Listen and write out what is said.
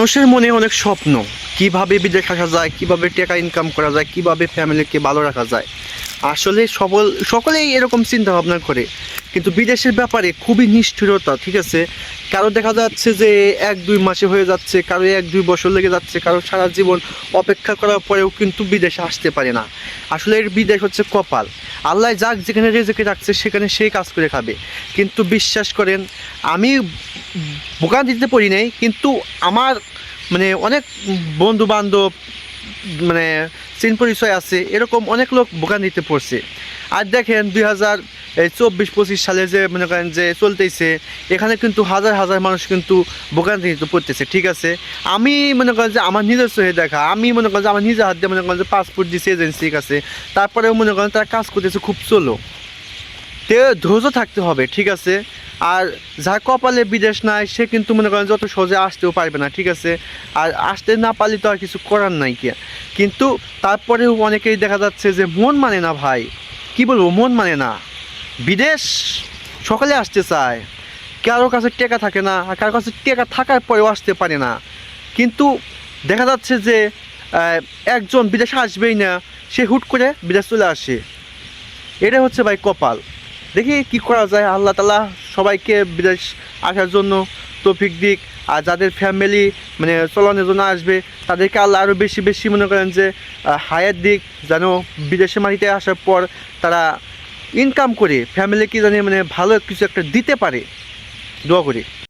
মানুষের মনে অনেক স্বপ্ন। কীভাবে বিদেশ আসা যায়, কীভাবে টাকা ইনকাম করা যায়, কীভাবে ফ্যামিলিকে ভালো রাখা যায়। আসলে সবল সকলেই এরকম চিন্তা ভাবনা করে। কিন্তু বিদেশের ব্যাপারে খুবই নিষ্ঠুরতা, ঠিক আছে? কারও দেখা যাচ্ছে যে এক, দুই মাসে হয়ে যাচ্ছে, কারও এক, দুই বছর লেগে যাচ্ছে, কারও সারা জীবন অপেক্ষা করার পরেও কিন্তু বিদেশে আসতে পারে না। আসলে এর বিদেশ হচ্ছে কপাল। আল্লাহ যাক যেখানে রেজেকে রাখছে, সেখানে সেই কাজ করে খাবে। কিন্তু বিশ্বাস করেন, আমি দিতে পড়ি নাই, কিন্তু আমার মানে অনেক বন্ধু বান্ধব মানে চিন পরিচয় আছে, এরকম অনেক লোক দিতে পড়ছে। আর দেখেন দুই হাজার চব্বিশ পঁচিশ সালে যে, মনে করেন যে চলতেছে, এখানে কিন্তু হাজার হাজার মানুষ কিন্তু দিতে পড়তেছে, ঠিক আছে? আমি মনে করেন যে আমার নিজস্ব হয়ে দেখা, আমি মনে করেন যে আমার নিজের হাত দিয়ে মনে করেন যে পাসপোর্ট দিয়েছি এজেন্সির কাছে, তারপরেও মনে করেন তারা কাজ করতেছে খুব চলো তে ধৈর্য থাকতে হবে, ঠিক আছে? আর যা কপালে বিদেশ নাই, সে কিন্তু মনে করেন যত সহজে আসতেও পারবে না, ঠিক আছে? আর আসতে না পারলে তো আর কিছু করার নাই কি? কিন্তু তারপরেও অনেকেই দেখা যাচ্ছে যে মন মানে না ভাই। কি বলব, মন মানে না। বিদেশ সকালে আসতে চায়। কারও কাছে টেকা থাকে না, আর কারও কাছে টেকা থাকার পরেও আসতে পারে না। কিন্তু দেখা যাচ্ছে যে একজন বিদেশে আসবেই না, সে হুট করে বিদেশ চলে আসে। এটা হচ্ছে ভাই কপাল। দেখি কি করা যায়, আল্লাহ তালা সবাইকে বিদেশ আসার জন্য তৌফিক দিক। আর যাদের ফ্যামিলি মানে চলনের জন্য আসবে, তাদেরকে আল্লাহ আরও বেশি বেশি মনে করেন যে হায়ার দিক, যেন বিদেশে মাটিতে আসার পর তারা ইনকাম করে ফ্যামিলিকে জানি মানে ভালো কিছু একটা দিতে পারে। দোয়া করি।